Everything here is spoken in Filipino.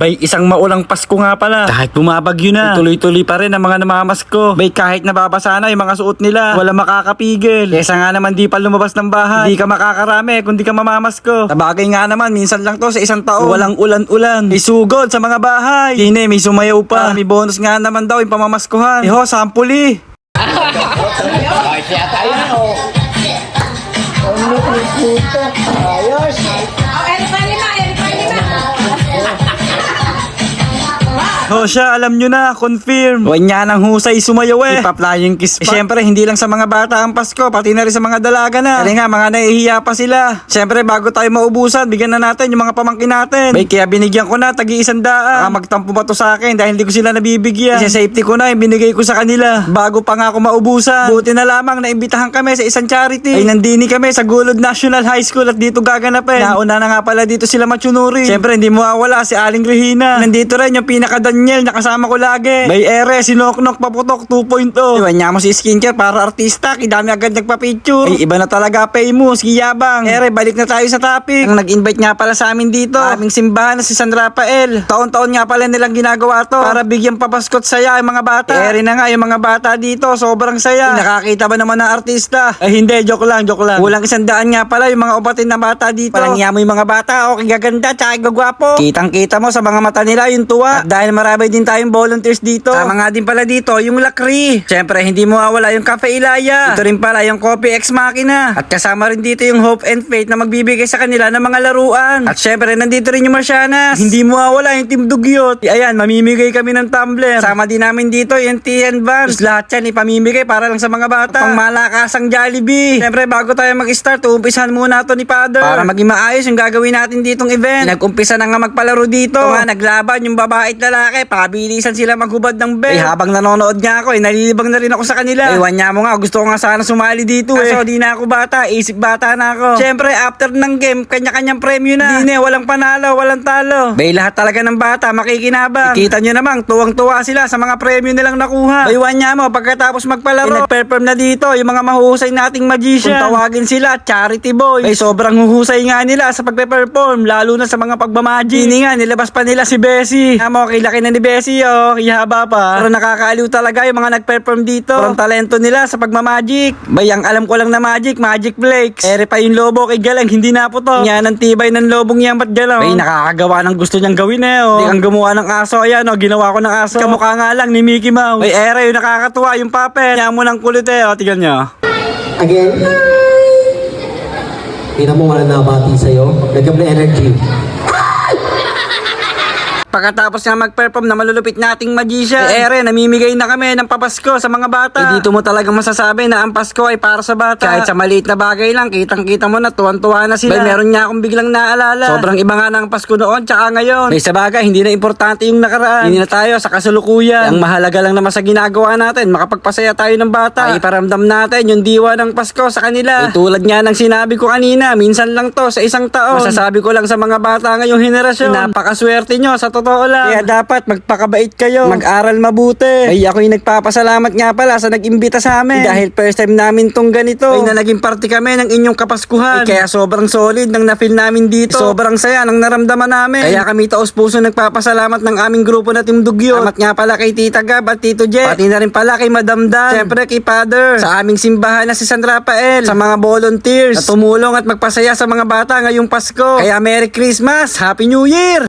Bay, isang maulang Pasko nga pala. Kahit bumabagyo na, tuloy-tuloy pa rin ang mga namamasko. Bay, kahit nababasa na yung mga suot nila, wala makakapigil. Kesa nga naman di pa lumabas ng bahay, di ka makakarami kung di ka mamamasko. Sabagay nga naman, minsan lang to sa isang taon. Walang ulan-ulan. May sugod sa mga bahay. Hindi, may sumayaw pa. may bonus nga naman daw yung pamamaskuhan. Iho, sampuli. Oh, Eric pa lima, Eric pa lima. Ho siya, alam nyo na, confirm. Huwag niya ng husay sumayaw eh. Ipaplaying kiss pa. Eh, syempre, hindi lang sa mga bata ang Pasko, pati na rin sa mga dalaga na. Kasi nga, mga nahihiya pa sila. Syempre, bago tayo maubusan, bigyan na natin yung mga pamangkin natin. Bay, kaya binigyan ko na, tagi isang daan. Baka magtampo pa to sa akin dahil hindi ko sila nabibigyan. Kasi safety ko na, yung binigay ko sa kanila. Bago pa nga ako maubusan. Buti na lamang, naimbitahan kami sa isang charity. Ay, nandini kami sa Gulod National High School at dito gaganapin. Nauna na nga pala dito sila machunuri. Syempre, hindi mo mawala si Aling Regina. Nandito rin yung pinaka Daniel na kasama ko lagi. May ere, sinoknok, paputok 2.0. Iwan niya mo si skincare para artista. Kidami agad nagpa-picture. Ay, iba na talaga famous, giyabang. Ere, balik na tayo sa topic. Ang nag-invite nga pala sa amin dito. Aming simbahan na si San Rafael. Taon-taon nga pala nilang ginagawa to. Para bigyan papaskot saya ang mga bata. Ere na nga yung mga bata dito. Sobrang saya. Ay, nakakita ba naman ng artista? Ay, hindi. Joke lang, joke lang. Kulang isang daan nga pala yung mga upatin na bata dito. Parang mo yung mga bata. Okay, gaganda, tsaka gagwapo. Kitang-kita mo sa mga mata nila yung tuwa. At dahil marami din tayong volunteers dito. Tama nga din pala dito, yung lakri. Siyempre, hindi mo mawala yung Cafe Ilaya. Ito rin pala yung Coffee Ex Machina. At kasama rin dito yung Hope and Faith na magbibigay sa kanila ng mga laruan. At syempre, nandito rin yung Marcianas. Hindi mo mawala yung Team Dugyot. Ayan, mamimigay kami ng tumbler. Sama din namin dito yung TN Vans. Lahat yan ipamimigay para lang sa mga bata. Pang malakasang Jollibee. Siyempre, bago tayo mag-start, uumpisahan muna to ni Father. Para maging maayos yung gagawin natin ditong event. Nag-umpisa na nga magpalaro dito. Ito nga, naglaban yung babae at lalaki. Pabilisan sila maghubad ng bell. Eh, habang nanonood nga ako, eh, nalilibang na rin ako sa kanila. Ewan niya mo nga, gusto ko nga sana sumali dito eh. Kaso di na ako bata, isip bata na ako. Siyempre, after ng game, kanya-kanyang premyo na. Hindi walang panalo, walang talo. Bay, lahat talaga ng bata, makikinabang. Kita nyo namang, tuwang-tuwa sila sa mga premyo nilang nakuha. Baywan niya mo, pagkatapos magpalaro, eh, nag-perform na dito yung mga mahuhusay nating magician. Kung tawagin sila, charity boy. Ay, sobrang huhusay nga nila sa pagpe-perform, lalo na sa mga pagmamagic. Hindi nga, nilabas pa nila si Bessie. Amo, kilaki na ni Bessie, oh. Ihaba pa. Pero nakakaaliw talaga yung mga nag-perform dito. Parang talento nila sa pagmamagic. Bay, ang alam ko lang na magic, magic flakes. Ere pa yung lobo kay Galang, hindi na po to. Yan ang tibay ng lobong yan, ba't galaw? Bay, nakakagawa ng gusto niyang gawin eh, oh. Hindi kang gumawa ng aso, ayan, oh. Ginawa ko ng aso. Kamukha nga lang ni Mickey Mouse. Bay, ere, yung nakakatuwa, yung puppet. Yan mo ng kulit eh, oh. Tignan niyo. Again. Tingnan mo wala nabati sa'yo. Ng energy. Pagkatapos nga mag-perform na malulupit nating magician, eh, ere, namimigay na kami ng papasko sa mga bata. Eh, dito mo talaga masasabi na ang Pasko ay para sa bata. Kahit sa maliit na bagay lang, kitang-kita mo na tuwan-tuwa na sila. Bay, meron niya akong biglang naalala. Sobrang iba nga ng Pasko noon, tsaka ngayon. May sa bagay, hindi na importante yung nakaraan. Hindi na tayo sa kasalukuyan. Ang mahalaga lang naman sa ginagawa natin, makapagpasaya tayo ng bata. Ay, iparamdam natin yung diwa ng Pasko sa kanila. Eh, tulad nga ng sinabi ko kanina, minsan lang to sa isang taon. Masasabi ko lang sa mga bata ngayong henerasyon, napakaswerte nyo sa totoo lang. Kaya dapat magpakabait kayo. Mag-aral mabuti. Ay ako'y nagpapasalamat nga pala sa nag-imbita sa amin. Dahil first time namin tong ganito. Ay na naging party kami ng inyong kapaskuhan. Ay, kaya sobrang solid nang na-feel namin dito. Sobrang saya nang naramdaman namin. Kaya kami taos puso nagpapasalamat ng aming grupo na Team Dugyo. Salamat nga pala kay Tita Gab at Tito Jet. Pati na rin pala kay Madam Dan. Siyempre kay Father. Sa aming simbahan na si San Rafael. Sa mga volunteers. Na tumulong at magpasaya sa mga bata ngayong Pasko. Kaya Merry Christmas! Happy New Year!